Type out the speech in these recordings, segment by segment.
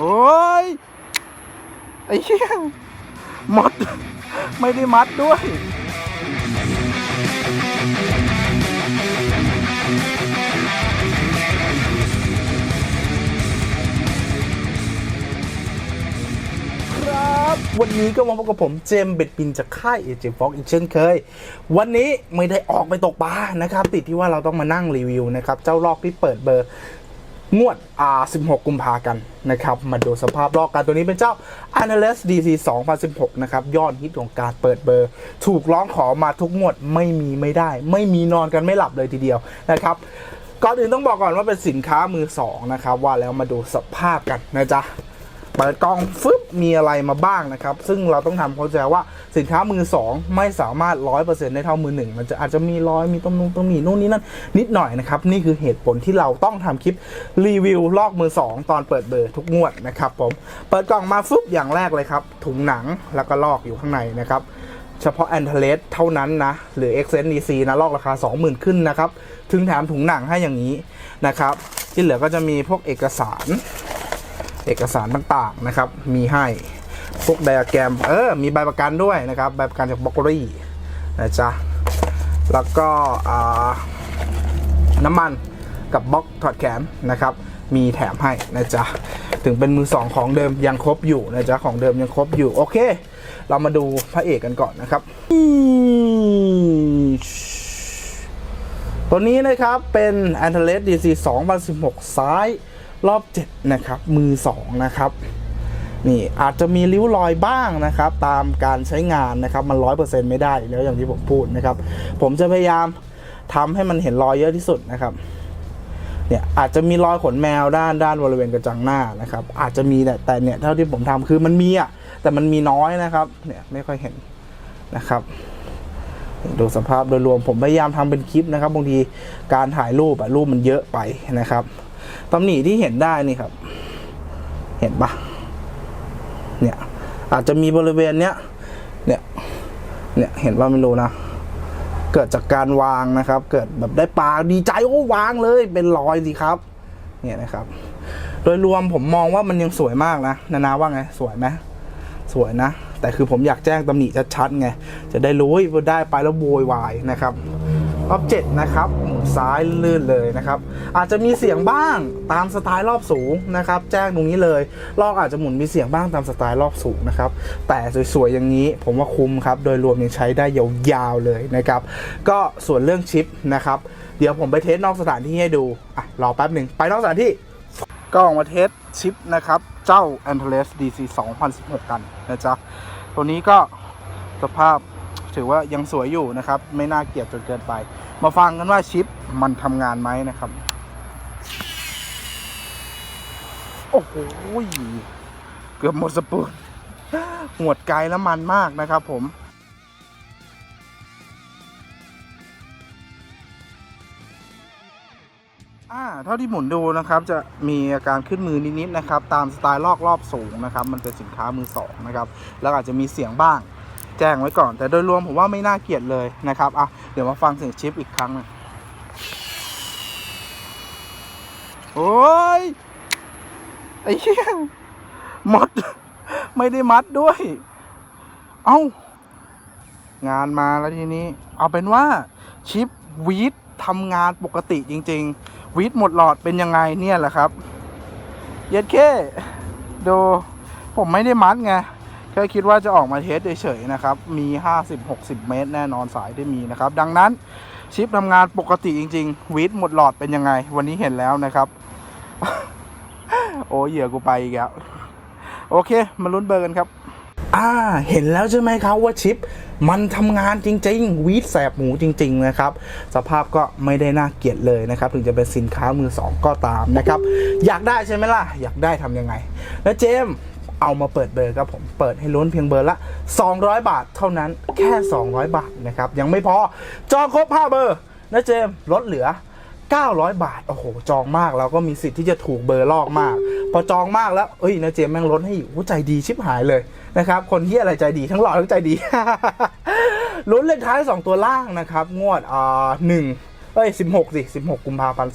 โอ้ยไอ้เหี้ยมัด ไม่ได้มัดด้วยครับวันนี้ก็มาพบกับผมเจมเบ็ดบินจากค่ายเอเจฟ็อกอีกเช่นเคย วันนี้ไม่ได้ออกไปตกปลานะครับ ติดที่ว่าเราต้องมานั่งรีวิวนะครับ เจ้าลอกที่เปิดเบอร์ งวด R16 กุมภากันนะครับ มาดูสภาพลอกกันตัวนี้เป็นเจ้า a n a l y s DC 2016 นะครับ ยอดฮิตของการเปิดเบอร์ ถูกร้องขอมาทุกงวดไม่มีไม่ได้ ไม่มีนอนกันไม่หลับเลยทีเดียวนะครับก่อนอื่นต้องบอกก่อนว่าเป็นสินค้ามือสองนะครับ ว่าแล้วมาดูสภาพกันนะจ๊ะ เปิดกล่องฟึบมีอะไรมาบ้างนะครับ ซึ่งเราต้องทำเข้าใจว่าสินค้ามือสองไม่สามารถร้อยเปอร์เซ็นต์ได้เท่ามือหนึ่งมันจะอาจจะมีรอยมีตรงนู้นตรงนี้นู่นนี่นั่นนิดหน่อยนะครับ นี่คือเหตุผลที่เราต้องทำคลิปรีวิวลอกมือสองตอนเปิดเบอร์ทุกงวดนะครับผมเปิดกล่องมาฟึบอย่างแรกเลยครับ ถุงหนังแล้วก็ลอกอยู่ข้างในนะครับเฉพาะแอนเทเลสเท่านั้นนะ หรือ x n d c นะ ลอกราคา 20,000 ขึ้นนะครับ ถึงแถมถุงหนังให้อย่างนี้นะครับ ที่เหลือก็จะมีพวกเอกสาร เอกสารต่างๆนะครับ มีให้พวกไดอะแกรมเออมีใบประกันด้วยนะครับใบประกันจากบล็อกเกอรี่นะจ๊ะแล้วก็น้ำมันกับบล็อกถอดแขนนะครับ มีแถมให้นะจ๊ะถึงเป็นมือสองของเดิมยังครบอยู่นะจ๊ะของเดิมยังครบอยู่โอเค เรามาดูพระเอกกันก่อนนะครับ ตัวนี้นะครับเป็น a n t e l e s DC 2016 ซ้ายรอบ 7 นะครับ มือ 2 นะครับ นี่อาจจะมีริ้วรอยบ้างนะครับ ตามการใช้งานนะครับ มันร้อยเปอร์เซ็นต์ไม่ได้แล้วอย่างที่ผมพูดนะครับ ผมจะพยายามทำให้มันเห็นรอยเยอะที่สุดนะครับเนี่ยอาจจะมีรอยขนแมวด้านด้านบริเวณกระจังหน้านะครับ อาจจะมีแต่แต่เนี่ยเท่าที่ผมทำคือมันมีอะแต่มันมีน้อยนะครับเนี่ยไม่ค่อยเห็นนะครับ ดูสภาพโดยรวมผมพยายามทำเป็นคลิปนะครับบางทีการถ่ายรูปอะรูปมันเยอะไปนะครับตำหนิที่เห็นได้นี่ครับ เห็นปะเนี่ยอาจจะมีบริเวณเนี้ยเนี่ยเนี่ยเห็นว่าไม่รู้นะเกิดจากการวางนะครับ เกิดแบบได้ปลาดีใจโอ้วางเลย เป็นรอยสิครับเนี่ยนะครับ โดยรวมผมมองว่ามันยังสวยมากนะนานาว่าไง สวยไหมสวยนะ แต่คือผมอยากแจ้งตำหนิชัดๆไง จะได้รู้ว่าได้ไปแล้วโวยวายนะครับรอบเจ็ดนะครับหมุนซ้ายลื่นเลยนะครับ อาจจะมีเสียงบ้างตามสไตล์รอบสูงนะครับ แจ้งตรงนี้เลยลอกอาจจะหมุนมีเสียงบ้างตามสไตล์รอบสูงนะครับ แต่สวยๆอย่างนี้ผมว่าคุ้มครับ โดยรวมยังใช้ได้ยาวๆเลยนะครับ ก็ส่วนเรื่องชิปนะครับ เดี๋ยวผมไปเทสนอกสถานที่ให้ดูอะรอแป๊บหนึ่งไปนอกสถานที่ ก็ออกมาเทสชิปนะครับ เจ้า a n t e l e s DC 2016 กันนะจ๊ะ ตัวนี้ก็สภาพถือว่ายังสวยอยู่นะครับ ไม่น่าเกลียดจนเกินไป มาฟังกันว่าชิปมันทำงานไหมนะครับ โอ้โหเกือบหมดสปูนหวดไกลแล้วมันมากนะครับผม เท่าที่หมุนดูนะครับจะมีอาการขึ้นมือนิดๆนะครับตามสไตล์ลอกรอบสูงนะครับมันเป็นสินค้ามือสองนะครับแล้วอาจจะมีเสียงบ้าง แจ้งไว้ก่อน แต่โดยรวมผมว่าไม่น่าเกลียดเลยนะครับอะเดี๋ยวมาฟังเสียงชิปอีกครั้งนึงโอ้ยไอ้เหี้ยมัดไม่ได้มัดด้วย เอ้างานมาแล้วทีนี้ เอาเป็นว่าชิปวีดทำงานปกติจริง ๆ วีดหมดหลอดเป็นยังไงเนี่ยแหละครับ เย็ดเคดูผมไม่ได้มัดไงแค่คิดว่าจะออกมาเทสเฉยๆนะครับ มี 50-60 เมตรแน่นอนสายที่มีนะครับ ดังนั้นชิปทำงานปกติจริงๆวีดหมดหลอดเป็นยังไง วันนี้เห็นแล้วนะครับ โอ้เหยื่อกูไปอีกแล้ว โอเค มาลุ้นเบอร์กันครับ อ่าเห็นแล้วใช่ไหมครับว่าชิปมันทำงานจริง ๆ วีดแสบหมูจริง ๆ นะครับ สภาพก็ไม่ได้น่าเกลียดเลยนะครับ ถึงจะเป็นสินค้ามือสองก็ตามนะครับ อยากได้ใช่ไหมล่ะ อยากได้ทำยังไง แล้วเจมส์เอามาเปิดเบอร์ครับผมเปิดให้ล้นเพียงเบอร์ละ 200 บาทเท่านั้นแค่ 200 บาทนะครับ ยังไม่พอจองครบ5เบอร์นะเจมส์ลดเหลือ 900 บาท โอ้โห จองมากเราก็มีสิทธิ์ที่จะถูกเบอร์ลอกมาก พอจองมากแล้ว เอ้ยนะเจมแม่งลดให้อยู่ใจดีชิบหายเลยนะครับ คนที่อะไรใจดีทั้งหล่อทั้งใจดีลุ้นเลขท้าย 2 ตัวล่างนะครับ งวดอ่าหนึ่ง เอ้ย 16 สิ 16 กุมภาพันธ์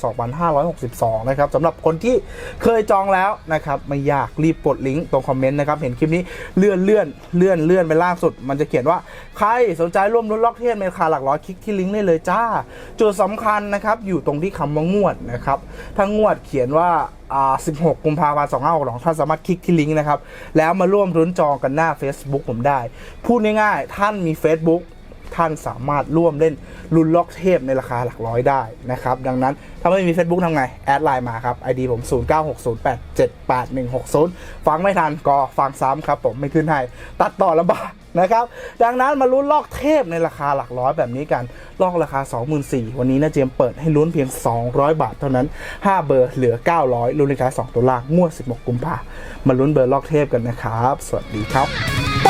2562 นะครับสำหรับคนที่เคยจองแล้วนะครับ ไม่ยากรีบกดลิงก์ตรงคอมเมนต์นะครับ เห็นคลิปนี้เลื่อนเลื่อนเลื่อนเลื่อนไปล่างสุด มันจะเขียนว่า ใครสนใจร่วมลุ้นล็อกเทนในราคาหลักร้อยคลิกที่ลิงก์ได้เลยจ้า จุดสำคัญนะครับ อยู่ตรงที่คำว่างวดนะครับถ้างวดเขียนว่าอ่า16 กุมภาพันธ์2562ท่านสามารถคลิกที่ลิงก์นะครับ แล้วมาร่วมรุ้นจองกันหน้า Facebook ผมได้ พูดง่ายๆ ท่านมี Facebook ท่านสามารถร่วมเล่นลุ้นล็อกเทพในราคาหลักร้อยได้นะครับ ดังนั้นถ้าไม่มี Facebook ทำไง แอดไลน์มาครับ ID ผม 0960878160 ฟังไม่ทันก็ฟังซ้ำครับผมไม่ขึ้นให้ ตัดต่อลำบากนะครับ ดังนั้นมาลุ้นลอกเทพในราคาหลักร้อยแบบนี้กัน ลอกราคา 24,000วันนี้นะเจมเปิดให้ลุ้นเพียง 200 บาทเท่านั้น 5 เบอร์เหลือ 900ลุ้นเลขท้า2ตัวล่างงวด 16 กุมภามาลุ้นเบอร์ลอกเทพกันนะครับ สวัสดีครับไป